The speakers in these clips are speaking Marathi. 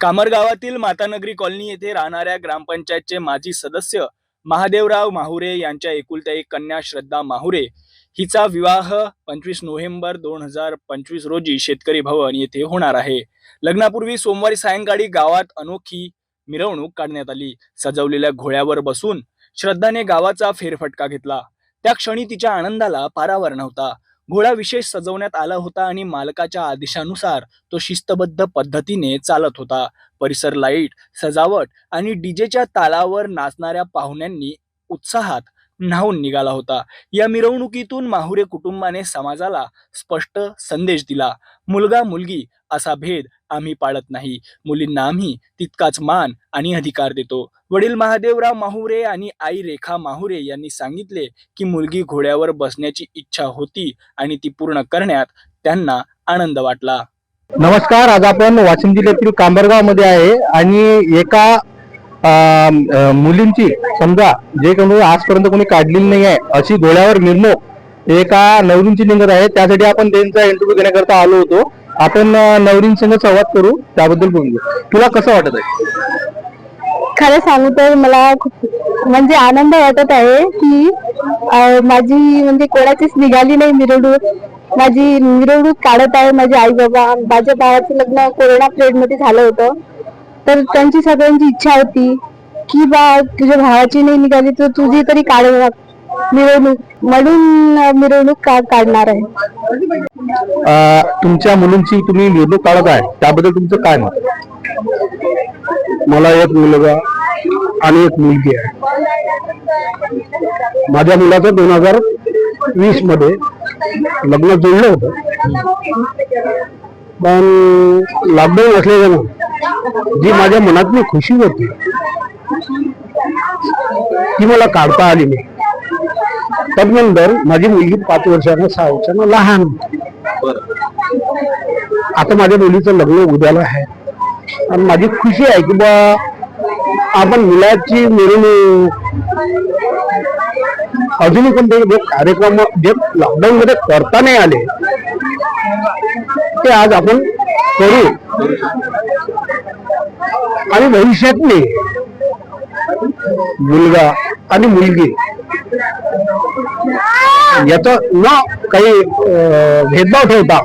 कामरगावातील मातानगरी कॉलनी येथे राहणाऱ्या ग्रामपंचायतचे माजी सदस्य महादेवराव माहुरे यांच्या एकुलत्या एक कन्या श्रद्धा माहुरे हिचा विवाह पंचवीस नोव्हेंबर दोन हजार पंचवीस रोजी शेतकरी भवन येथे होणार आहे. लग्नापूर्वी सोमवारी सायंकाळी गावात अनोखी मिरवणूक काढण्यात आली. सजवलेल्या घोड्यावर बसून श्रद्धाने गावाचा फेरफटका घेतला. त्या क्षणी तिच्या आनंदाला पारावर नव्हता. घोडा विशेष सजवण्यात आला होता आणि मालकाच्या आदेशानुसार तो शिस्तबद्ध पद्धतीने चालत होता. परिसर लाइट सजावट आणि डीजेच्या तालावर नाचणाऱ्या पाहुण्यांनी उत्साहात न्हावून निघाला होता. या मिरवणुकीतून माहुरे कुटुंबाने समाजाला स्पष्ट संदेश दिला. मुलगा मुलगी असा भेद आम्ही पाळत नाही. मुलींना आम्ही तितकाच मान आणि अधिकार देतो. वडील महादेवराव माहुरे आणि आई रेखा माहुरे यांनी सांगितले की मुलगी घोड्यावर बसण्याची इच्छा होती आणि ती पूर्ण करण्यात त्यांना आनंद वाटला. नमस्कार. आज आपण वाशिम जिल्ह्यातील कांबरगावमध्ये आहे आणि एका मुलींची समजा जे कोणी आजपर्यंत कोणी काढलेली नाही आहे अशी डोळ्यावर मिरवणूक एका नवरींची निघत आहे त्यासाठी आपण त्यांचा इंटरव्ह्यू घेण्याकरता आलो होतो. आपण नवरींसंग संवाद करू त्याबद्दल बोलू तुला कसं वाटत आहे? खरं सांगू तर मला खूप म्हणजे आनंद वाटत आहे की माझी म्हणजे कोणाचीच निघाली नाही मिरवणूक. माझी मिरवणूक काढत आहे माझे आई बाबा माझ्या भावाचं लग्न कोरोना पिरियडमध्ये झालं होतं. तर त्यांची सगळ्यांची इच्छा होती. की बा तुझ्या भावाची नाही निघाली तर तुझी तरी काढ मिरवणूक म्हणून मिरवणूक का- काढणार आहे? अं, तुमच्या मुलींची तुम्ही मिरवणूक काढत आहे त्याबद्दल तुमचं काय मत? मला एक मुलगा आणि एक मुलगी आहे. माझ्या मुलाचं दोन हजार वीसमध्ये लग्न जुळलं होतं. पण लॉकडाऊन असल्यानं जी माझ्या मनातली खुशी होती ती मला काढता आली नाही. तदनंतर माझी मुलगी पाच वर्षानं सहा वर्षानं लहान. आता माझ्या मुलीचं लग्न उद्याला आहे. आणि माझी खुशी आहे की बा आपण मुलाची मिरवणूक अजूनही पण ते जे कार्यक्रम जे लॉकडाऊन मध्ये करता नाही आले ते आज आपण करू. आणि भविष्यातले मुलगा आणि मुलगी. याचा न काही भेदभाव ठेवता.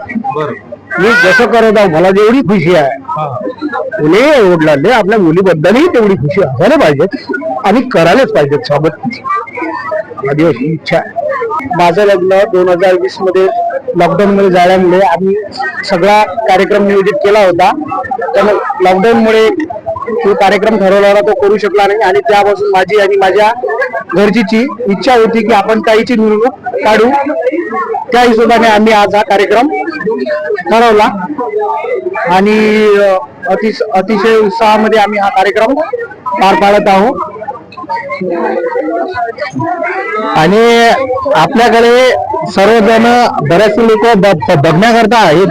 मी जसं करत आहो मला जेवढी खुशी आहे. उन्हे ओढलाले आपल्या मुलीबद्दलही तेवढी खुशी असायला पाहिजे आणि करायलाच पाहिजे सोबत माझी अशी इच्छा. आहे माझं लग्न दोन हजार वीसमध्ये लॉकडाऊन मध्ये झाल्यामुळे आम्ही सगळा कार्यक्रम नियोजित केला होता. पण लॉकडाऊन मुळे तो कार्यक्रम ठरवला होता तो करू शकला नाही. आणि त्यापासून माझी आणि माझ्या घरचीची इच्छा होती की आपण ताईची निवडणूक काढू. त्या हिशोबाने आम्ही आज हा कार्यक्रम ठरवला. आणि अतिश अतिशय उत्साहामध्ये आम्ही हा कार्यक्रम पार पाडत आहोत. आणि आपल्याकडे सर्वजण बऱ्याचशे लोक बघण्याकरता हे